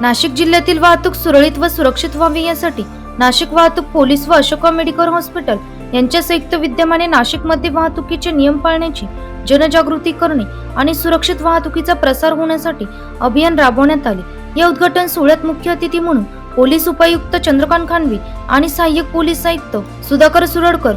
नाशिक जिल्ह्यातील वाहतूक सुरळीत व सुरक्षित व्हावी यासाठी नाशिक वाहतूक पोलीस व अशोका मेडिकल हॉस्पिटल यांच्या संयुक्त विद्यमाने नाशिकमध्ये वाहतुकीचे नियम पाळण्याची जनजागृती करणे आणि सुरक्षित वाहतुकीचा प्रसार होण्यासाठी अभियान राबवण्यात आले. या उद्घाटन सोहळ्यात मुख्य अतिथी म्हणून पोलीस उपायुक्त चंद्रकांत खानवी आणि सहाय्यक पोलीस आयुक्त सुधाकर सुरडकर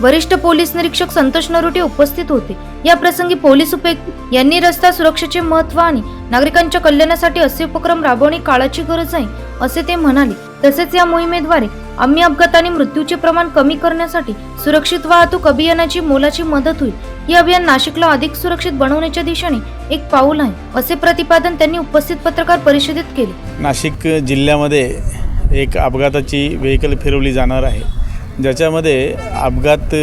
वरिष्ठ पोलीस निरीक्षक संतोष नरोटे उपस्थित होते. या प्रसंगी पोलीस उपायुक्त यांनी रस्ता सुरक्षेचे महत्त्व आणि नागरिकांच्या कल्याणासाठी असे उपक्रम राबवणे काळाची गरज आहे असे ते म्हणाले. तसेच या मोहिमेद्वारे आम्ही अपघात आणि मृत्यूचे प्रमाण कमी करण्यासाठी सुरक्षित वाहतूक अभियानाची मोलाची मदत होईल. हे अभियान नाशिकला अधिक सुरक्षित बनवण्याच्या दिशेने एक पाऊल आहे असे प्रतिपादन त्यांनी उपस्थित पत्रकार परिषदेत केले. नाशिक जिल्ह्यामध्ये एक अपघाताची व्हेकल फिरवली जाणार आहे. ज्याच्यामध्ये अपघात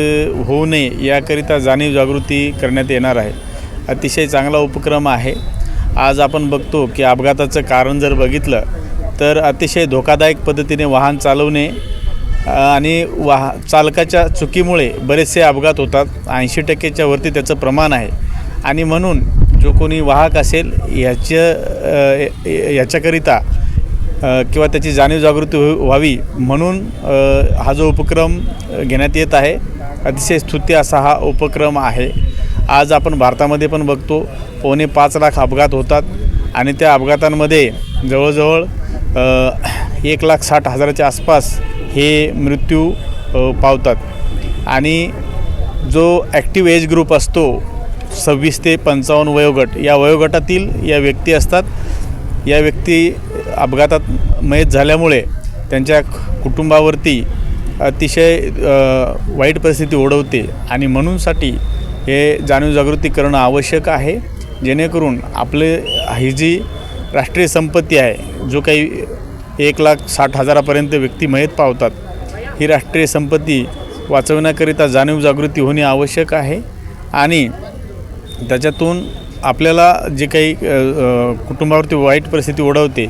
होऊ नये याकरिता जाणीव जागृती करण्यात येणार आहे. अतिशय चांगला उपक्रम आहे. आज आपण बघतो की अपघाताचं कारण जर बघितलं तर अतिशय धोकादायक पद्धतीने वाहन चालवणे आणि वाह चालकाच्या चुकीमुळे बरेचसे अपघात होतात. ऐंशी टक्केच्या वरती त्याचं प्रमाण आहे. आणि म्हणून जो कोणी वाहक असेल ह्याच्या याच्याकरिता किंवा त्याची जाणीव जागृती हो- व्हावी म्हणून हा जो उपक्रम घेण्यात येत आहे अतिशय स्तुत्य असा हा उपक्रम आहे. आज आपण भारतामध्ये पण बघतो पावणे पाच लाख अपघात होतात आणि त्या अपघातांमध्ये जवळजवळ एक लाख साठ हजाराच्या आसपास हे मृत्यू पावतात. आणि जो ॲक्टिव्ह एज ग्रुप असतो सव्वीस ते पंचावन्न वयोगट या वयोगटातील या व्यक्ती असतात या व्यक्ती अपघातात मयत झाल्यामुळे त्यांच्या कुटुंबावरती अतिशय वाईट परिस्थिती ओढवते आणि म्हणूनसाठी हे जाणीव जागृती करणं आवश्यक आहे. जेणेकरून आपले ही जी राष्ट्रीय संपत्ती आहे जो काही एक लाख साठ हजारापर्यंत व्यक्ती मयत पावतात ही राष्ट्रीय संपत्ती वाचवण्याकरिता जाणीव जागृती होणे आवश्यक आहे. आणि त्याच्यातून आपल्याला जे काही कुटुंबावरती वाईट परिस्थिती ओढवते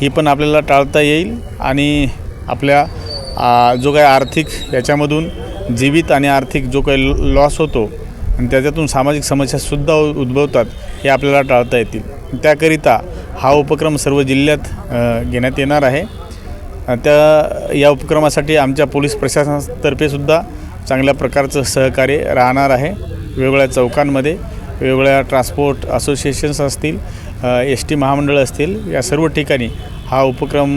ही पण आपल्याला टाळता येईल आणि आपल्या जो काही आर्थिक याच्यामधून जीवित आणि आर्थिक जो काही लॉस होतो आणि त्याच्यातून सामाजिक समस्यासुद्धा उद्भवतात हे आपल्याला टाळता येतील. त्याकरिता हा उपक्रम सर्व जिल्ह्यात घेण्यात येणार आहे. त्या या उपक्रमासाठी आमच्या पोलीस प्रशासनातर्फेसुद्धा चांगल्या प्रकारचं सहकार्य राहणार आहे. वेगवेगळ्या चौकांमध्ये वेगवेगळ्या ट्रान्सपोर्ट असोसिएशन्स असतील एस टी महामंडळ असतील या सर्व ठिकाणी हा उपक्रम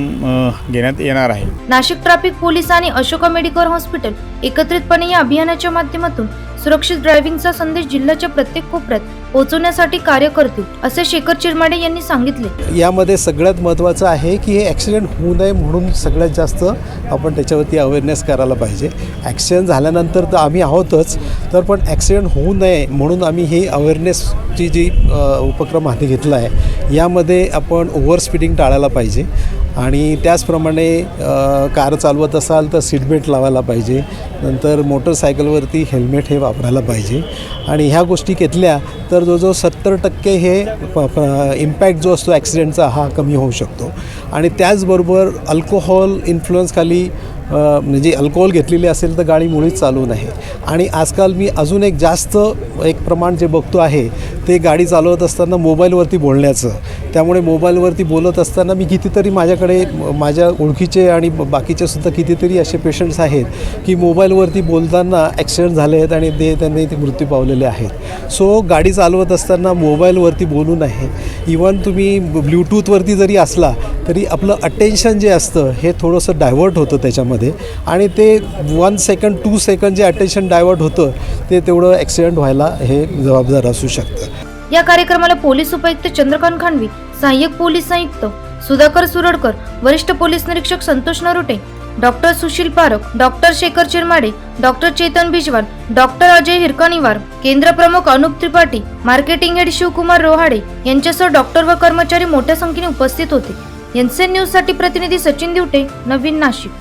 घेण्यात येणार आहे. नाशिक ट्रॅफिक पोलीस आणि अशोका मेडिकल हॉस्पिटल एकत्रितपणे या अभियानाच्या माध्यमातून सुरक्षित ड्रायव्हिंगचा संदेश जिल्ह्याच्या प्रत्येक कोपऱ्यात पोहोचवण्यासाठी कार्य करतील असे शेखर चिरमाडे यांनी सांगितले. यामध्ये सगळ्यात महत्त्वाचं आहे की हे ॲक्सिडेंट होऊ नये म्हणून सगळ्यात जास्त आपण त्याच्यावरती अवेअरनेस करायला पाहिजे. ॲक्सिडेंट झाल्यानंतर तर आम्ही आहोतच तर पण ॲक्सिडेंट होऊ नये म्हणून आम्ही ही अवेअरनेसची जी उपक्रम हाती घेतला आहे यामध्ये आपण ओव्हर स्पीडिंग टाळायला पाहिजे. आणि त्याचप्रमाणे कार चालवत असाल तर सीटबेल्ट लावायला पाहिजे. नंतर मोटरसायकलवरती हेल्मेट हे वापरायला पाहिजे. आणि ह्या गोष्टी घेतल्या तर जवळजवळ सत्तर टक्के हे इम्पॅक्ट जो असतो ॲक्सिडेंटचा हा कमी होऊ शकतो. आणि त्याचबरोबर अल्कोहोल इन्फ्लुअन्सखाली म्हणजे अल्कोहोल घेतलेली असेल तर गाडी मुळीच चालू नाही. आणि आजकाल मी अजून एक जास्त एक प्रमाण जे बघतो आहे ते गाडी चालवत असताना मोबाईलवरती बोलण्याचं. त्यामुळे मोबाईलवरती बोलत असताना मी कितीतरी माझ्याकडे माझ्या ओळखीचे आणि बाकीचे सुद्धा कितीतरी असे पेशंट्स आहेत की मोबाईलवरती बोलताना ॲक्सिडेंट झाले आहेत आणि ते त्यांनी ते मृत्यू पावलेले आहेत. सो गाडी चालवत असताना मोबाईलवरती बोलू नये. इवन तुम्ही ब्ल्यूटूथवरती जरी असला तरी आपलं अटेन्शन जे असतं हे थोडंसं डायव्हर्ट होतं त्याच्यामध्ये. आणि ते वन सेकंड टू सेकंड जे अटेन्शन डायव्हर्ट होतं ते तेवढं ॲक्सिडेंट व्हायला हे जबाबदार असू शकतं. या कार्यक्रमाला पोलीस उपायुक्त चंद्रकांत खांडवी सहाय्यक पोलीस आयुक्त सुधाकर सुरडकर वरिष्ठ पोलीस निरीक्षक Santosh Narote doctor Sushil Parakh doctor Shekhar Chirmade doctor Chetan Bijwal doctor Ajay Hirkaniwar केंद्र प्रमुख अनुप त्रिपाठी मार्केटिंग हेड शिवकुमार रोहाडे यांच्यासह डॉक्टर व कर्मचारी मोठ्या संख्येने उपस्थित होते. एनसीएन न्यूजसाठी प्रतिनिधी सचिन दिवटे नवीन नाशिक.